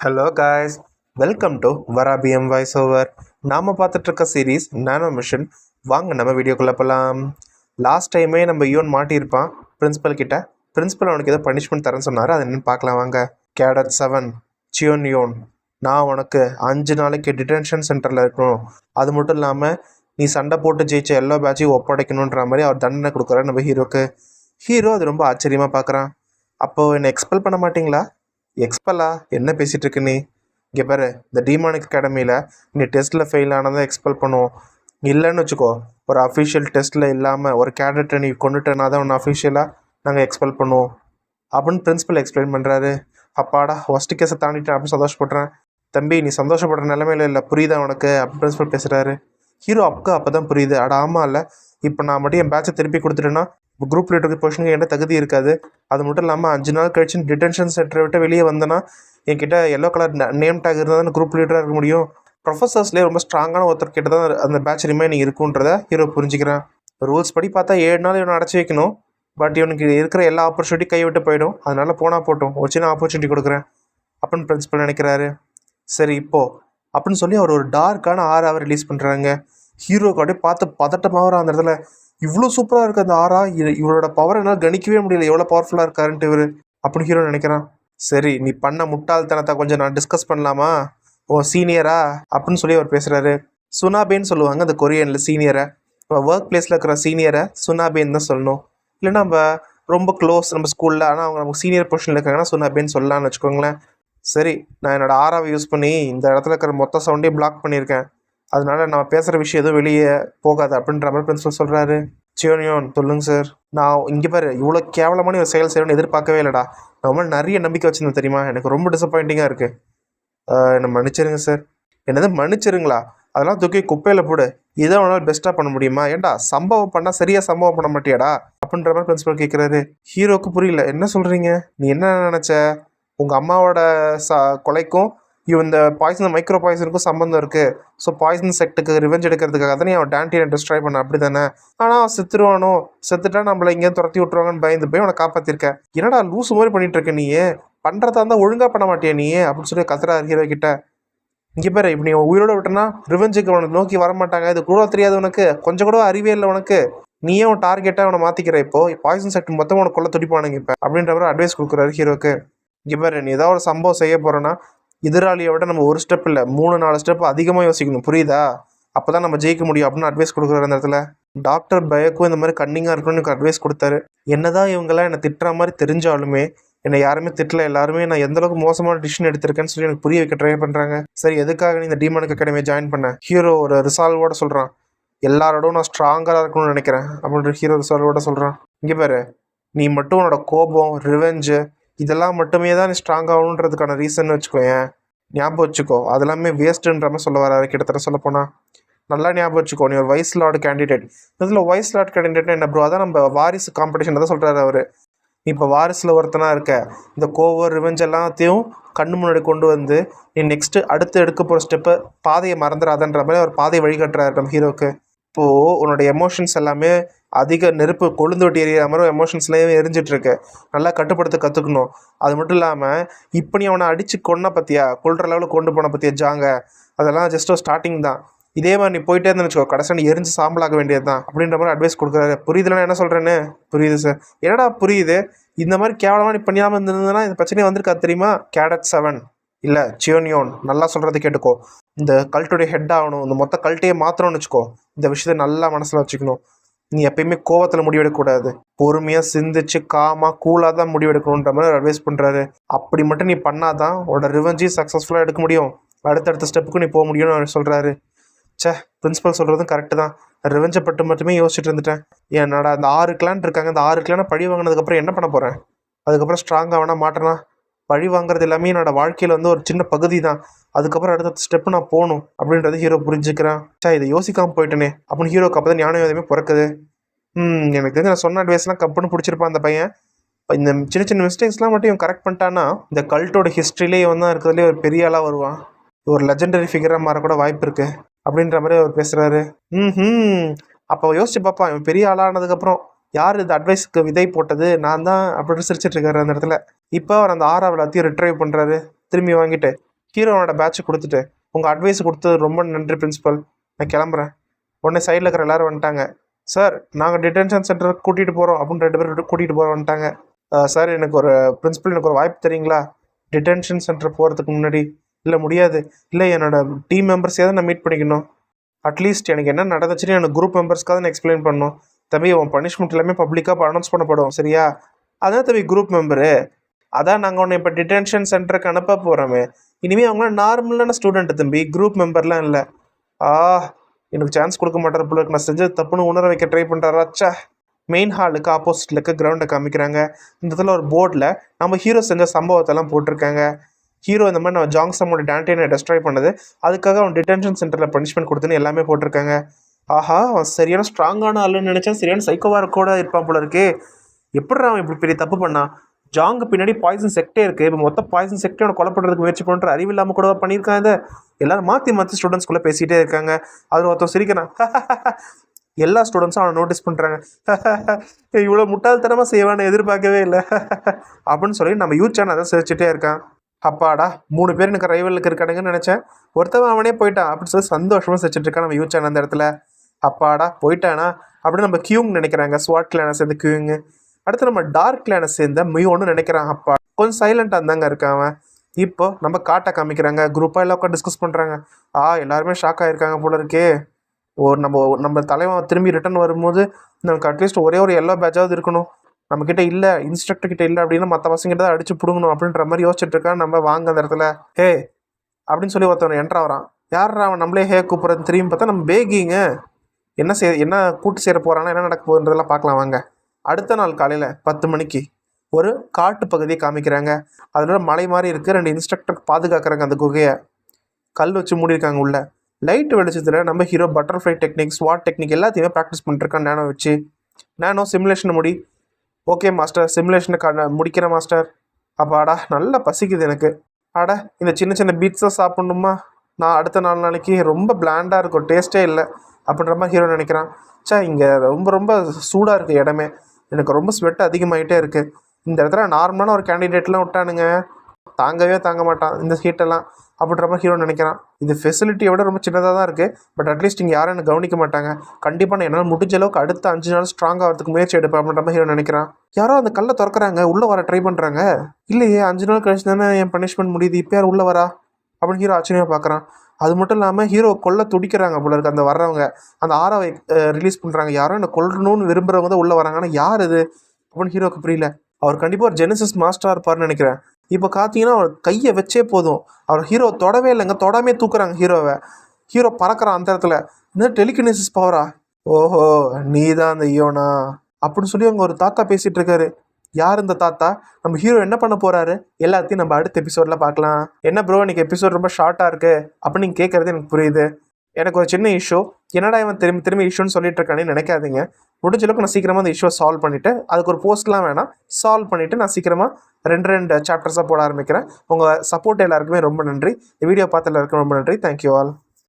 Hello guys welcome to வராபிஎம் voice over நாம் பார்த்துட்ருக்க சீரீஸ் நானோ மிஷன் வாங்க நம்ம வீடியோக்குள்ளே போகலாம் லாஸ்ட் டைமே நம்ம யோன் மாட்டியிருப்பான். பிரின்ஸிபல் கிட்ட பிரின்ஸிபல் அவனுக்கு ஏதோ பனிஷ்மெண்ட் தரேன்னு சொன்னார். அது என்னென்னு பார்க்கலாம் வாங்க. கேடட் செவன் சியோன் யோன் நான் உனக்கு அஞ்சு நாளைக்கு டிடென்ஷன் சென்டரில் இருக்கணும். அது மட்டும் இல்லாமல் நீ சண்டை போட்டு ஜெயிச்ச எல்லா பேட்சையும் ஒப்படைக்கணுன்ற மாதிரி அவர் தண்டனை கொடுக்குறாரு நம்ம ஹீரோக்கு ஹீரோ அது ரொம்ப ஆச்சரியமாக பார்க்குறான். அப்போது என்னை எக்ஸ்பெல் பண்ண மாட்டிங்களா? எக்ஸ்பெல்லா என்ன பேசிகிட்டு இருக்கு நீ? இங்கே பாரு இந்த டிமானிக் அகாடமியில் நீ டெஸ்ட்டில் ஃபெயில் ஆனால் தான் எக்ஸ்பெல் பண்ணுவோம். இல்லைன்னு வச்சுக்கோ ஒரு அஃபிஷியல் டெஸ்ட்டில் இல்லாமல் ஒரு கேடட்டை நீ கொண்டுட்டேனா தான் ஒன்று அஃபிஷியலாக நாங்கள் எக்ஸ்பெல் பண்ணுவோம். அப்படின்னு பிரின்ஸிபல் எக்ஸ்பிளைன் பண்ணுறாரு அப்பாடா ஃபஸ்ட்டு கேஸை தாண்டிட்டேன் அப்படின்னு சந்தோஷப்படுறேன். தம்பி நீ சந்தோஷப்படுற நிலமையில இல்லை புரியுதா உனக்கு? அப்படின்னு பிரின்ஸிபல் பேசுகிறாரு ஹீரோ அப்புக்கு அப்போ தான் புரியுது. அட ஆமாம் இல்லை. இப்போ நான் மட்டும் என் பேட்சை திருப்பி கொடுத்துட்டேன்னா குரூப் லீடருக்கு பொசிஷனுக்கு என்ன தகுதி இருக்காது. அது மட்டும் இல்லாமல் அஞ்சு நாள் கழிச்சு டிடென்ஷன் சென்டரை விட்டு வெளியே வந்தேன்னா என்கிட்ட எல்லோ கலர் நேம் டேக் இருந்தால் தான் குரூப் லீடராக இருக்க முடியும். ப்ரொஃபஸர்ஸ்லேயே ரொம்ப ஸ்ட்ராங்கான ஒருத்தர் கிட்ட தான் அந்த பேட்ச் ரிமைனிங் இருக்குன்றத ஹீரோ புரிஞ்சுக்கிறேன். ரூல்ஸ் படி பார்த்தா ஏழு நாள் இவனை அடைச்சி வைக்கணும். பட் இவனுக்கு இருக்கிற எல்லா ஆப்பர்ச்சுனிட்டி கைவிட்டு போயிடும். அதனால போனால் போட்டோம். ஒரு சின்ன ஆப்பர்ச்சுனிட்டி கொடுக்குறேன். அப்படின்னு பிரின்சிபல் நினைக்கிறாரு. சரி இப்போது அப்படின்னு சொல்லி அவர் ஒரு டார்க்கான ஆறு அவர் ரிலீஸ் பண்ணுறாங்க ஹீரோக்கு அப்படியே பார்த்து பதட்டமாகறான் அந்த இடத்துல. இவ்வளோ சூப்பராக இருக்குது அந்த ஆறா. இ- இவரோட பவர் என்னால் கணிக்கவே முடியல. எவ்வளோ பவர்ஃபுல்லாக இருக்காருன்ட்டு இவர். அப்படின்னு ஹீரோ நினைக்கிறான். சரி நீ பண்ண முட்டாள்தனத்தை கொஞ்சம் நான் டிஸ்கஸ் பண்ணலாமா? ஓ சீனியரா அப்படின்னு சொல்லி அவர் பேசுகிறாரு சுனாபேன்னு சொல்லுவாங்க அந்த கொரியனில் சீனியரை நம்ம ஒர்க் பிளேஸில் இருக்கிற சீனியரை சுனாபேன்னு தான் சொல்லணும். இல்லைன்னா நம்ம ரொம்ப க்ளோஸ் நம்ம ஸ்கூலில் ஆனால் அவங்க நமக்கு சீனியர் பொசிஷனில் இருக்காங்கன்னா சுனாபேன்னு சொல்லலாம்னு வச்சுக்கோங்களேன். சரி நான் என்னோடய ஆறாவை யூஸ் பண்ணி இந்த இடத்துல இருக்கிற மொத்த சவுண்டையும் பிளாக் பண்ணியிருக்கேன். அதனால நம்ம பேசுகிற விஷயம் எதுவும் வெளியே போகாது அப்படின்ற மாதிரி பிரின்சிபல் சொல்கிறாரு சியோனியோன் சொல்லுங்க சார் நான் இங்கே பாரு இவ்வளோ கேவலமான ஒரு செயல் செய்யணும்னு எதிர்பார்க்கவே இல்லைடா. நான் நிறைய நம்பிக்கை வச்சுருந்தேன் தெரியுமா? எனக்கு ரொம்ப டிசப்பாயிண்டிங்காக இருக்குது என்னை மன்னிச்சிருங்க சார் என்னது மன்னிச்சிருங்களா? அதெல்லாம் தூக்கி குப்பையில் போடு. இதை உன்னால் பெஸ்ட்டாக பண்ண முடியுமா? ஏன்டா சம்பவம் பண்ணால் சரியாக சம்பவம் பண்ண மாட்டியாடா? அப்படின்ற மாதிரி பிரின்சிபல் கேட்குறாரு ஹீரோக்கு புரியல. என்ன சொல்கிறீங்க நீ என்ன நினச்ச? உங்கள் அம்மாவோட ச கொலைக்கும் இந்த பாய்சன் மைக்ரோ பாய்சனுக்கும் சம்மந்தம் இருக்குது ஸோ பாய்சன் செக்டுக்கு ரிவெஞ்ச் எடுக்கிறதுக்காக தானே அவன் டேண்டியை டிஸ்ட்ராய் பண்ண அப்படி தானே ஆனால் அவன் செத்துருவானோ? செத்துட்டா நம்மளை இங்கேயும் துரத்தி விட்டுருவாங்கன்னு பயந்து போய் அவனை காப்பாற்றிருக்கேன் என்னடா லூசு மாதிரி பண்ணிட்டு இருக்க நீயே பண்ணுறதா இருந்தால் ஒழுங்காக பண்ண மாட்டியா நீயே அப்படின்னு சொல்லி கத்துறா ஹீரோ கிட்ட. இங்கே பேர் இப்போ நீ உயிரோட விட்டனா ரிவெஞ்சுக்கு அவனுக்கு நோக்கி வர மாட்டாங்க இது கூட தெரியாது உனக்கு. கொஞ்சம் கூட அறிவே இல்லை உனக்கு. நீயே உன் டார்கெட்டாக அவனை மாற்றிக்கிற இப்போ. பாய்சன் செக்ட் மொத்தம் உனக்கு கொள்ள துடிப்பானுங்க இப்போ. அப்படின்ற மாதிரி அட்வைஸ் கொடுக்குறாரு ஹீரோக்கு இங்கே பாரு நீ ஏதாவது ஒரு சம்பவம் செய்ய போகிறேன்னா எதிராளியை விட நம்ம ஒரு ஸ்டெப் இல்லை. மூணு நாலு ஸ்டெப் அதிகமாக யோசிக்கணும். புரியுதா? அப்போ தான் நம்ம ஜெயிக்க முடியும் அப்படின்னு அட்வைஸ் கொடுக்குறாரு அந்த இடத்துல. டாக்டர் பயக்கும் இந்த மாதிரி கன்னிங்காக இருக்கணும்னு எனக்கு அட்வைஸ் கொடுத்தாரு. என்னதான் இவங்கெல்லாம் என்னை திட்டுற மாதிரி தெரிஞ்சாலுமே என்னை யாருமே திட்டல. எல்லாருமே நான் எந்த அளவுக்கு மோசமான டிசிஷன் எடுத்திருக்கேன்னு சொல்லி எனக்கு புரிய வைக்க ட்ரை பண்ணுறாங்க சரி எதுக்காக நீ இந்த டிமானிக் அகாடமியை ஜாயின் பண்ண? ஹீரோ ஒரு ரிசால்வோட சொல்கிறான் எல்லாரோடும் நான் ஸ்ட்ராங்காக இருக்கணும்னு நினைக்கிறேன். அப்படின்ற ஹீரோ ரிசால்வோட சொல்கிறான் இங்கே பாரு நீ மட்டும் உன்னோட கோபம் ரிவெஞ்சு இதெல்லாம் மட்டுமே தான் நீ ஸ்ட்ராங் ஆகணுன்றதுக்கான ரீசன் வச்சுக்கோயேன். ஞாபகம் வச்சுக்கோ. அதெல்லாமே வேஸ்ட்டுன்ற மாதிரி சொல்ல வராரு. கிட்டத்தட்ட சொல்ல போனால் நல்லா ஞாபகம் வச்சுக்கோ. நீ ஒரு வைஸ் லார்டு கேண்டிடேட் இதில் வைஸ் லார்டு கேண்டிடேட் என்ன ப்ரோ அதான் நம்ம வாரிசு காம்படிஷன் தான் சொல்கிறாரு அவர். நீ இப்போ வாரிசில் ஒருத்தனாக இருக்க. இந்த கோவர் ரிவெஞ்ச் எல்லாத்தையும் கண்ணு முன்னாடி கொண்டு வந்து நீ நெக்ஸ்ட்டு அடுத்து எடுக்க போகிற ஸ்டெப்பை பாதையை மறந்துடாதன்ற மாதிரி அவர் பாதையை வழிகாட்டுறாரு நம்ம ஹீரோக்கு இப்போது உன்னோட எமோஷன்ஸ் எல்லாமே அதிக நெருப்பு கொழுந்து வட்டி எறிகிற மாதிரி எமோஷன்ஸ்லேயே எரிஞ்சிட்ருக்கு. நல்லா கட்டுப்படுத்த கற்றுக்கணும் அது மட்டும் இல்லாமல் இப்போ நீ அவனை அடித்து கொன்ன பற்றியா கொள்கிற லெவலில் கொண்டு போன பற்றியா ஜாங்க? அதெல்லாம் ஜஸ்ட்டு ஸ்டார்டிங் தான். இதே மாதிரி நீ போயிட்டே இருந்துச்சுக்கோ வச்சுக்கோ கடைசியாக நீ எரிஞ்சு சாம்பலாக வேண்டியது தான் அப்படின்ற மாதிரி அட்வைஸ் கொடுக்குறாரு. புரியுதுல என்ன சொல்கிறேன்னு புரியுது சார் என்னடா புரியுது? இந்த மாதிரி கேவலமாக நீ பண்ணியாமல் இருந்திருந்ததுன்னா இந்த பிரச்சனையே வந்திருக்காது தெரியுமா? கேடட் செவன் இல்லை சியோனியோன் நல்லா சொல்கிறத கேட்டுக்கோ. இந்த கல்ட்டுடைய ஹெட் ஆகணும். இந்த மொத்த கல்ட்டையே மாத்திரம்னு வச்சுக்கோ. இந்த விஷயத்தை நல்லா மனசில் வச்சுக்கணும். நீ எப்பயுமே கோவத்தில் முடிவெடுக்கக்கூடாது. பொறுமையாக சிந்திச்சு காமாக கூலாக தான் முடிவெடுக்கணுன்ற மாதிரி அட்வைஸ் பண்ணுறாரு அப்படி மட்டும் நீ பண்ணாதான் உன்னோட ரிவெஞ்சையும் சக்ஸஸ்ஃபுல்லாக எடுக்க முடியும். அடுத்தடுத்த ஸ்டெப்புக்கு நீ போக முடியும்னு அவர் சொல்கிறாரு ச்சே பிரின்ஸிபல் சொல்கிறதும் கரெக்டு தான். ரிவெஞ்சை பட்டு மட்டுமே யோசிச்சுட்டு இருந்துட்டேன். என்னடா அந்த ஆறு கிளான் இருக்காங்க. அந்த ஆறு கிளானை பழி வாங்கினதுக்கப்புறம் என்ன பண்ண போகிறேன் அதுக்கப்புறம் ஸ்ட்ராங்காக வேணால் மாட்டேனா? பழி வாங்குறது எல்லாமே என்னோட வாழ்க்கையில் வந்து ஒரு சின்ன பகுதி தான் அதுக்கப்புறம் அடுத்த ஸ்டெப்பு நான் போகணும் அப்படின்றது ஹீரோ புரிஞ்சுக்கிறேன். சே இதை யோசிக்காமல் போயிட்டேனே. அப்படின்னு ஹீரோக்கு அப்போ தான் ஞானம் எதுவுமே பிறக்குது. ம் எனக்கு தெரிஞ்ச நான் சொன்ன அட்வைஸ்லாம் கப்புன்னு பிடிச்சிருப்பான் அந்த பையன். இப்போ இந்த சின்ன சின்ன மிஸ்டேக்ஸ்லாம் மட்டும் இவன் கரெக்ட் பண்ணிட்டான்னா இந்த கல்ட்டோட ஹிஸ்ட்ரிலேயே வந்து தான் இருக்கிறதுலே ஒரு பெரிய ஆளாக வருவான். ஒரு லெஜெண்டரி ஃபிகராக மாறக்கூட வாய்ப்பு இருக்குது அப்படின்ற மாதிரி அவர் பேசுகிறாரு ம் அப்போ யோசிச்சு பார்ப்பான் இவன் பெரிய ஆளானதுக்கப்புறம் யார் இந்த அட்வைஸுக்கு விதை போட்டது? நான் தான் அப்படின்னு சிரிச்சிட்டு இருக்காரு அந்த இடத்துல. இப்போ அவர் அந்த ஆறாவது எல்லாத்தையும் ரிட்ரைவ் பண்ணுறாரு திரும்பி வாங்கிட்டு ஹீரோனோட பேட்ச் கொடுத்துட்டு உங்கள் அட்வைஸ் கொடுத்தது ரொம்ப நன்றி பிரின்சிபல் நான் கிளம்புறேன். உடனே சைடில் இருக்கிற எல்லாரும் வந்துட்டாங்க. சார் நாங்கள் டிடென்ஷன் சென்டருக்கு கூட்டிகிட்டு போகிறோம் அப்படின்னு ரெண்டு பேரும் கூட்டிகிட்டு போகிறோம் வந்துட்டாங்க. சார் எனக்கு ஒரு பிரின்ஸிபல் எனக்கு ஒரு வாய்ப்பு தெரியுங்களா டிடென்ஷன் சென்டர் போகிறதுக்கு முன்னாடி? இல்லை முடியாது. இல்லை என்னோட டீம் மெம்பர்ஸையாவது நான் மீட் பண்ணிக்கணும். அட்லீஸ்ட் எனக்கு என்ன நடந்துச்சுன்னு எனக்கு குரூப் மெம்பர்ஸ்க்காக நான் எக்ஸ்பிளைன் பண்ணணும். தம்பி உன் பனிஷ்மெண்ட் எல்லாமே பப்ளிக்காக அனௌன்ஸ் பண்ணப்படும் சரியா? அதான் தம்பி குரூப் மெம்பரு அதான் நாங்கள் உன்னை இப்போ டிடென்ஷன் சென்டருக்கு அனுப்ப போகிறோமே இனிமேல் அவங்களாம் நார்மலான ஸ்டூடெண்ட்டு தம்பி குரூப் மெம்பர்லாம் இல்லை. ஆ எனக்கு சான்ஸ் கொடுக்க மாட்டார் போல நான் செஞ்சது தப்புன்னு உணர வைக்க ட்ரை பண்ணுறாச்சா மெயின் ஹாலுக்கு ஆப்போசிட்டில் இருக்க கிரவுண்டை காமிக்கிறாங்க. இந்த இடத்துல ஒரு போர்டில் நம்ம ஹீரோ செஞ்ச சம்பவத்தெல்லாம் போட்டிருக்காங்க. ஹீரோ இந்த மாதிரி நம்ம ஜாங்ஸமோட டேண்டியனை டெஸ்ட்ராய் பண்ணது. அதுக்காக அவன் டிடென்ஷன் சென்டரில் பனிஷ்மெண்ட் கொடுத்துன்னு எல்லாமே போட்டிருக்காங்க. ஆஹா அவன் சரியான ஸ்ட்ராங்கான ஆளுன்னு நினச்சேன் சரியான சைக்கோவாக கூட இருப்பான் போல இருக்கே. எப்படி அவன் இப்படி பெரிய தப்பு பண்ணான் ஜாங்கு பின்னாடி பாய்சன் செக்டே இருக்குது இப்போ மொத்த பாய்சன் செக்டே அவனை கொலை பண்ணுறதுக்கு முயற்சி பண்ணுற அறிவு இல்லாமல் கூட பண்ணியிருக்கான் இதை. எல்லாரும் மாற்றி மாற்றி ஸ்டூடெண்ட்ஸ்குள்ளே பேசிகிட்டே இருக்காங்க. அதில் ஒருத்தன் சிரிக்கிறான். எல்லா ஸ்டூடெண்ட்ஸும் அவனை நோட்டீஸ் பண்ணுறாங்க இவ்வளோ முட்டாள்தனமாக செய்வான்னு எதிர்பார்க்கவே இல்லை. அப்படின்னு சொல்லி நம்ம யூத் சேனல் அதை சிரிச்சிட்டே இருக்கான். அப்பாடா மூணு பேர் எனக்கு ரைவலுக்கு இருக்கானுங்கன்னு நினச்சேன். ஒருத்தவன் அவனே போயிட்டான் அப்படின்னு சொல்லி சந்தோஷமாக சிரிச்சிட்டு இருக்கான் நம்ம யூத் சேனல் அந்த இடத்துல. அப்பாடா போயிட்டானா? அப்படின்னு நம்ம கியூங் நினைக்கிறாங்க. ஸ்வாட் கிளானை சேர்ந்த கியூங்கு. அடுத்து நம்ம டார்க் கிளானை சேர்ந்த மியோன்னு நினைக்கிறான் அப்பா. கொஞ்சம் சைலண்டாக இருந்தாங்க இருக்கான் அவன். இப்போ நம்ம காட்டை காமிக்கிறாங்க. குரூப்பாக எல்லாம் உட்காந்து டிஸ்கஸ் பண்ணுறாங்க ஆ எல்லாருமே ஷாக் ஆகிருக்காங்க போல இருக்கே. ஒரு நம்ம நம்ம தலைவன் திரும்பி ரிட்டர்ன் வரும்போது நமக்கு அட்லீஸ்ட் ஒரே ஒரு எல்லோ பேட்சாவது இருக்கணும். நம்மக்கிட்ட இல்லை இன்ஸ்ட்ரக்டர் கிட்ட இல்லை அப்படின்னா மற்ற பசங்கிட்ட தான் அடிச்சு பிடுங்கணும் அப்படின்ற மாதிரி யோசிச்சுட்டு இருக்கான் நம்ம வாங்க அந்த இடத்துல. ஹே அப்படின்னு சொல்லி ஒருத்தவன் என்ட்ரு ஆகிறான் யார் அவன்? நம்மளே ஹே கூப்பிட்றது திரும்பி பார்த்தா நம்ம பேகிங்க. என்ன செய் என்ன கூட்டு சேர போகிறானா என்ன நடக்க போகுதுன்றதெல்லாம் பார்க்கலாம் வாங்க. அடுத்த நாள் காலையில் பத்து மணிக்கு ஒரு காட்டு பகுதியை காமிக்கிறாங்க. அதில் மலை மாதிரி இருக்குது ரெண்டு இன்ஸ்ட்ரக்டர் பாதுகாக்கிறாங்க அந்த குகையை. கல் வச்சு மூடியிருக்காங்க உள்ள. லைட் வெளிச்சத்தில் நம்ம hero butterfly technique swat technique எல்லாத்தையுமே ப்ராக்டிஸ் பண்ணிட்டுருக்கான் நேனோ வச்சு. நேனோ சிமுலேஷன் முடி. ஓகே மாஸ்டர் சிமுலேஷனை க முடிக்கிற மாஸ்டர் அப்பாடா நல்லா பசிக்குது எனக்கு. அட இந்த சின்ன சின்ன பீட்ஸாக சாப்பிட்ணுமா? நான் அடுத்த நாலு நாளைக்கு ரொம்ப பிளாண்டாக இருக்கும். டேஸ்ட்டே இல்லை. அப்படின்ற மாதிரி ஹீரோ நினைக்கிறான். ச்சே இங்கே ரொம்ப ரொம்ப சூடாக இருக்குது இடமே. எனக்கு ரொம்ப ஸ்வெட் அதிகமாகிட்டே இருக்குது இந்த இடத்துல நார்மலான ஒரு கேண்டிடேட்லாம் விட்டானுங்க. தாங்கவே தாங்க மாட்டான் இந்த ஹீட்டெல்லாம் அப்படின்ற மாதிரி ஹீரோ நினைக்கிறான். இது ஃபெசிலிட்டியை விட ரொம்ப சின்னதாக தான் இருக்குது பட் அட்லீஸ்ட் இங்கே யாரும் என்னை கவனிக்க மாட்டாங்க. கண்டிப்பாக நான் என்னால் முடிஞ்ச அளவுக்கு அடுத்த அஞ்சு நாள் ஸ்ட்ராங் ஆகிறதுக்கு முயற்சி எடுப்பேன் அப்படின்ற மாதிரி ஹீரோ நினைக்கிறான். யாரோ அந்த கல்லை திறக்கறாங்க. உள்ளே வர ட்ரை பண்ணுறாங்க இல்லையே அஞ்சு நாள் கழிச்சு தானே என் பனிஷ்மெண்ட் முடியுது. இப்போ யார் உள்ளே வரா? அப்படின்னு ஹீரோ ஆச்சரியமாக பார்க்குறான். அது மட்டும் இல்லாமல் ஹீரோ கொல்ல துடிக்கிறாங்க போல இருக்கு. அந்த வர்றவங்க அந்த ஆறாவை ரிலீஸ் பண்ணுறாங்க யாரோ என்னை கொல்லணும்னு விரும்புகிறவங்க தான் உள்ளே வராங்க ஆனால் யார் இது? அப்படின்னு ஹீரோக்கு புரியல. அவர் கண்டிப்பாக ஒரு ஜெனசிஸ் மாஸ்டராக இருப்பார்னு நினைக்கிறேன். இப்போ பார்த்தீங்கன்னா அவர் கையை வச்சே போதும். அவர் ஹீரோ தொடவே இல்லைங்க. தொடாமே தூக்குறாங்க ஹீரோவை ஹீரோ பறக்கிறான் அந்த இடத்துல. என்ன டெலிகினசிஸ் பவரா ஓஹோ நீ தான் அந்த யோனா. அப்படின்னு சொல்லி அவங்க ஒரு தாத்தா பேசிகிட்டு இருக்காரு. யார் இந்த தாத்தா? நம்ம ஹீரோ என்ன பண்ண போறாரு? எல்லாத்தையும் நம்ம அடுத்த எபிசோட்ல பார்க்கலாம். என்ன ப்ரோ இன்னைக்கு எபிசோட் ரொம்ப ஷார்ட்டா இருக்கு? அப்படின்னு நீங்க கேட்கறது எனக்கு புரியுது. எனக்கு ஒரு சின்ன இஷ்யூ என்னடா இவன் திரும்பி திரும்பி இஷ்யூன்னு சொல்லிட்டு இருக்கானே நினைக்காதீங்க. முடிஞ்ச அளவுக்கு நான் சீக்கிரமாக அந்த இஷ்யூவை சால்வ் பண்ணிவிட்டு அதுக்கு ஒரு போஸ்ட்லாம் வேணாம். சால்வ் பண்ணிவிட்டு நான் சீக்கிரமாக ரெண்டு ரெண்டு சாப்டர்ஸாக போட ஆரம்பிக்கிறேன். உங்கள் சப்போர்ட் எல்லாருக்குமே ரொம்ப நன்றி. இந்த வீடியோ பார்த்து எல்லாருக்கும் ரொம்ப நன்றி. Thank you all